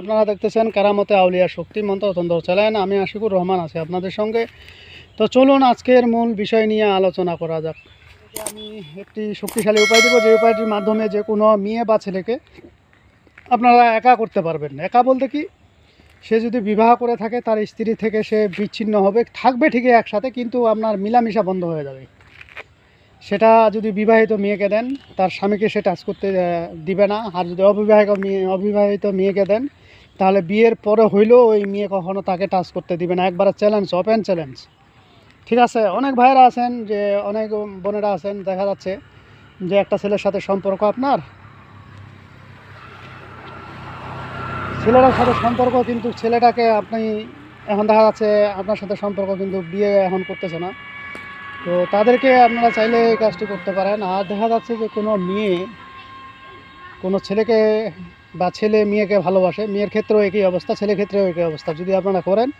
আপনারা দেখতেছেন কারামতে আউলিয়া শক্তি মন্ত্রতন্ত্র চ্যানেল। আমি আশিকুর রহমান আছি আপনাদের সঙ্গে। তো চলুন আজকের মূল বিষয় নিয়ে আলোচনা করা যাক। আমি একটি শক্তিশালী উপায় দেবো, যে উপায়টির মাধ্যমে যে কোনো মেয়ে বা ছেলেকে আপনারা একা করতে পারবেন। একা বলতে কি, সে যদি বিবাহ করে থাকে, তার স্ত্রী থেকে সে বিচ্ছিন্ন হবে, থাকবে ঠিকই একসাথে, কিন্তু আপনার মিলামিশা বন্ধ হয়ে যাবে। সেটা যদি বিবাহিত মেয়েকে দেন, তার স্বামীকে সে টাচ করতে দিবে না। আর যদি অবিবাহিত মেয়ে, অবিবাহিত মেয়েকে দেন তাহলে বিয়ের পরে হইলেও ওই মেয়ে কখনো তাকে টাচ করতে দিবে না। একবারে চ্যালেঞ্জ ওপেন চ্যালেঞ্জ ঠিক আছে, অনেক ভাইয়েরা আছেন যে, অনেক বোনেরা আছেন, দেখা যাচ্ছে যে একটা ছেলের সাথে সম্পর্ক আপনার। ছেলেটার সাথে সম্পর্ক কিন্তু ছেলেটাকে আপনি, এখন দেখা যাচ্ছে আপনার সাথে সম্পর্ক কিন্তু বিয়ে এখন করতেছে না। তো তাদেরকে আপনারা চাইলে এই কাজটি করতে পারেন। আর দেখা যাচ্ছে যে কোনো মেয়ে কোনো ছেলেকে বা ছেলে মেয়েকে ভালোবাসে, মেয়ের ক্ষেত্রেও একই অবস্থা, ছেলের ক্ষেত্রেও একই অবস্থা। যদি আপনারা করেন,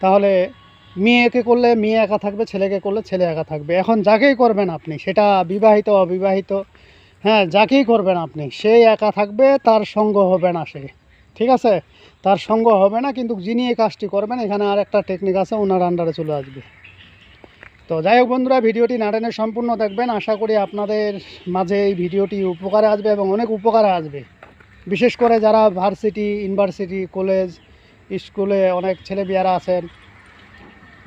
তাহলে মেয়েকে করলে মেয়ে একা থাকবে, ছেলেকে করলে ছেলে একা থাকবে। এখন যাকেই করবেন আপনি, সেটা বিবাহিত, অবিবাহিত হ্যাঁ যাকেই করবেন আপনি, সে একা থাকবে, তার সঙ্গ হবে না সে। ঠিক আছে? তার সঙ্গ হবে না, কিন্তু যিনি এই কাজটি করবেন, এখানে আর একটা টেকনিক আছে, ওনার আন্ডারে চলে আসবে। তো যাই হোক বন্ধুরা, ভিডিওটি নাটেনের সম্পূর্ণ দেখবেন। আশা করি আপনাদের মাঝে এই ভিডিওটি উপকারে আসবে এবং অনেক উপকারে আসবে। বিশেষ করে যারা ভার্সিটি, ইউনিভার্সিটি, কলেজ, স্কুলে অনেক ছেলে বিয়ারা আছেন,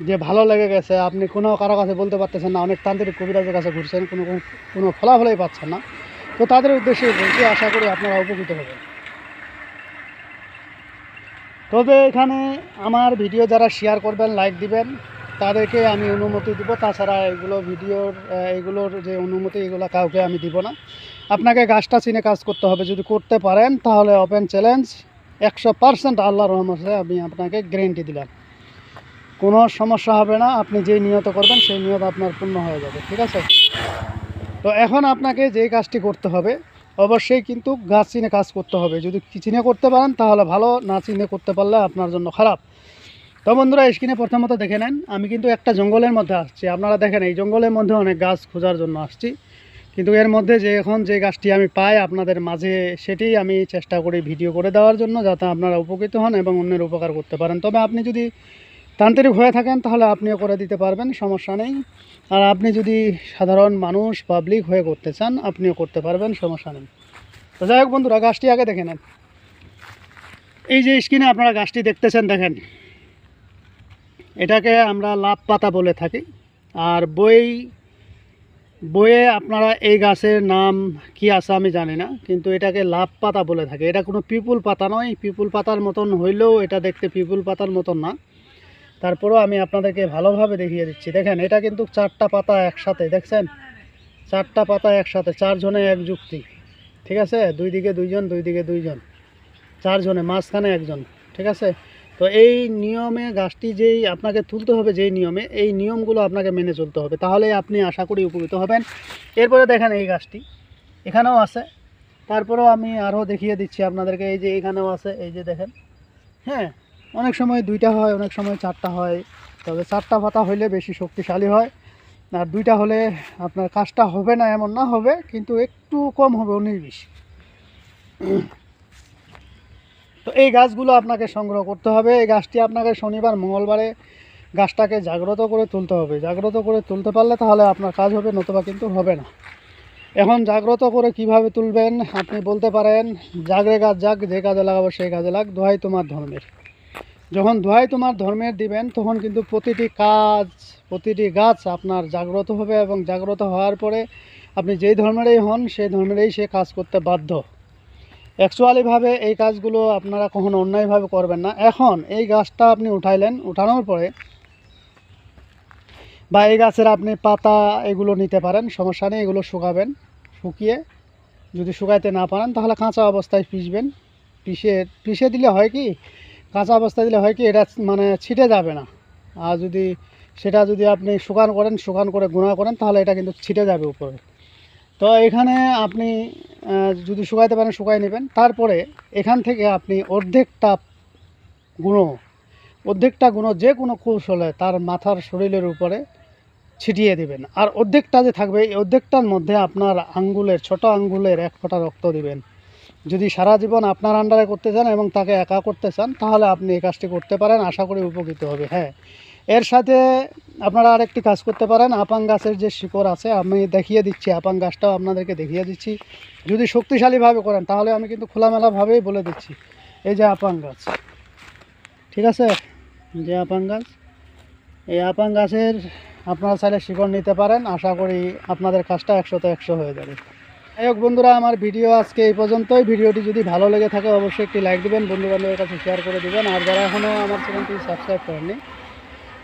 যে ভালো লেগে গেছে, আপনি কোনো কারও কাছে বলতে পারতেছেন না, অনেক তান্ত্রিক কবিরাজের কাছে ঘুরছেন, কোনো কোনো ফলাফলই পাচ্ছেন না। তো তাদের উদ্দেশ্যে বলছি, আশা করি আপনারা উপকৃত হবেন। তবে এখানে আমার ভিডিও যারা শেয়ার করবেন লাইক দিবেন তাদেরকে আমি অনুমতি দিব। তাছাড়া এগুলো ভিডিওর এগুলোর যে অনুমতি, এগুলো কাউকে আমি দিব না। আপনাকে গাছটা চিনে কাজ করতে হবে। যদি করতে পারেন, তাহলে ওপেন চ্যালেঞ্জ। একশো পার্সেন্ট আল্লাহ রহমতে আমি আপনাকে গ্যারেন্টি দিলাম। কোনো সমস্যা হবে না। আপনি যেই নিয়ত করবেন, সেই নিয়ত আপনার পূর্ণ হয়ে যাবে। ঠিক আছে? তো এখন আপনাকে যেই কাজটি করতে হবে, অবশ্যই কিন্তু গাছ চিনে কাজ করতে হবে। যদি চিনে করতে পারেন, তাহলে ভালো। না চিনে করতে পারলে আপনার জন্য খারাপ। তো বন্ধুরা, স্ক্রিনে প্রথমত দেখে নেন, আমি কিন্তু একটা জঙ্গলের মধ্যে আসছি। আপনারা দেখেন, এই জঙ্গলের মধ্যে অনেক গাছ খোঁজার জন্য আসছি। কিন্তু এর মধ্যে যে এখন যে গাছটি আমি পাই, আপনাদের মাঝে সেটি আমি চেষ্টা করি ভিডিও করে দেওয়ার জন্য, যাতে আপনারা উপকৃত হন এবং অন্যের উপকার করতে পারেন। তবে আপনি যদি তান্ত্রিক হয়ে থাকেন, তাহলে আপনিও করে দিতে পারবেন, সমস্যা নেই। আর আপনি যদি সাধারণ মানুষ পাবলিক হয়ে করতে চান, আপনিও করতে পারবেন, সমস্যা নেই। তো যাই হোক বন্ধুরা, গাছটি আগে দেখে নেন। এই যে স্ক্রিনে আপনারা গাছটি দেখতেছেন, দেখেন। এটাকে আমরা লাভ পাতা বলে থাকি। আর বই, বইয়ে আপনারা এই গাছের নাম কি আছে আমি জানি না, কিন্তু এটাকে লাভ পাতা বলে থাকে। এটা কোনো পিপুল পাতা নয়, পিপুল পাতার মতন হইলেও এটা দেখতে পিপুল পাতার মতন না। তারপরেও আমি আপনাদেরকে ভালোভাবে দেখিয়ে দিচ্ছি। দেখেন, এটা কিন্তু চারটা পাতা একসাথে, দেখছেন? চারটা পাতা একসাথে, চারজনে এক যুক্তি, ঠিক আছে? দুই দিকে দুইজন, দুই দিকে দুইজন, চারজনে, মাঝখানে একজন, ঠিক আছে? তো এই নিয়মে গাছটি যেই আপনাকে তুলতে হবে যেই নিয়মে, এই নিয়মগুলো আপনাকে মেনে চলতে হবে। তাহলে আপনি আশা করি উপকৃত হবেন। এরপরে দেখেন এই গাছটি। এখানেও আছে। তারপরেও আমি আরও দেখিয়ে দিচ্ছি আপনাদেরকে। এই যে এখানেও আছে। এই যে দেখেন। হ্যাঁ অনেক সময় দুইটা হয়, অনেক সময় চারটা হয়। তবে চারটা পাতা হইলে বেশি শক্তিশালী হয়। আর দুইটা হলে আপনার কাজটা হবে না, এমন না হবে, কিন্তু একটু কম হবে, উনিশ বিশ। তো এই গাছগুলো আপনাকে সংগ্রহ করতে হবে। এই গাছটি আপনাকে শনিবার, মঙ্গলবারে গাছটাকে জাগ্রত করে তুলতে হবে। জাগ্রত করে তুলতে পারলে তাহলে আপনার কাজ হবে, নতুবা কিন্তু হবে না। এখন জাগ্রত করে কীভাবে তুলবেন আপনি বলতে পারেন জাগরে গাছ যাক, যে কাজে লাগাবো সেই কাজে লাগ, দোহাই তোমার ধর্মের। যখন দোহাই তোমার ধর্মের দিবেন, তখন কিন্তু প্রতিটি কাজ, প্রতিটি গাছ আপনার জাগ্রত হবে এবং জাগ্রত হওয়ার পরে আপনি যেই ধর্মেরই হন, সেই ধর্মেরই সে কাজ করতে বাধ্য। অ্যাকচুয়ালিভাবে এই কাজগুলো আপনারা কখনো অন্যায়ভাবে করবেন না। এখন এই গাছটা আপনি উঠাইলেন, উঠানোর পরে বা এই গাছের আপনি পাতা এগুলো নিতে পারেন, সমস্যা নেই, এগুলো শুকাবেন, শুকিয়ে যদি শুকাইতে না পারেন তাহলে কাঁচা অবস্থায় পিসবেন পিষে পিষে দিলে হয় কি, কাঁচা অবস্থায় দিলে হয় কি, এটা মানে ছিটে যাবে না। আর যদি সেটা যদি আপনি শুকান করেন, শুকান করে গুঁড়া করেন তাহলে এটা কিন্তু ছিটে যাবে উপরে। তো এখানে আপনি যদি শুকাইতে পারেন শুকাই নেবেন। তারপরে এখান থেকে আপনি অর্ধেকটা গুঁড়ো অর্ধেকটা গুঁড়ো যে কোনো কৌশলে তার মাথার শরীরের উপরে ছিটিয়ে দিবেন। আর অর্ধেকটা যে থাকবে, এই অর্ধেকটার মধ্যে আপনার আঙ্গুলের, ছোট আঙ্গুলের এক ফোঁটা রক্ত দিবেন। যদি সারা জীবন আপনার আন্ডারে করতে চান এবং তাকে একা করতে চান, তাহলে আপনি এই কাজটি করতে পারেন। আশা করি উপকৃত হবে। হ্যাঁ। এর সাথে আপনারা আরেকটি কাজ করতে পারেন। আপাং গাছের যে শিকড় আছে, আমি দেখিয়ে দিচ্ছি, আপাং গাছটাও আপনাদেরকে দেখিয়ে দিচ্ছি। যদি শক্তিশালীভাবে করেন, তাহলে আমি কিন্তু খোলামেলাভাবেই বলে দিচ্ছি। এই যে আপাং গাছ, ঠিক আছে? যে আপাং গাছ, এই আপাং গাছের আপনারা চাইলে শিকড় নিতে পারেন। আশা করি আপনাদের কাজটা একশোতে একশো হয়ে যাবে। যাই হোক বন্ধুরা, আমার ভিডিও আজকে এই পর্যন্তই। ভিডিওটি যদি ভালো লেগে থাকে, অবশ্যই একটি লাইক দিবেন বন্ধু বান্ধবের কাছে শেয়ার করে দেবেন। আর যারা এখনও আমার চ্যানেলটি সাবস্ক্রাইব করেননি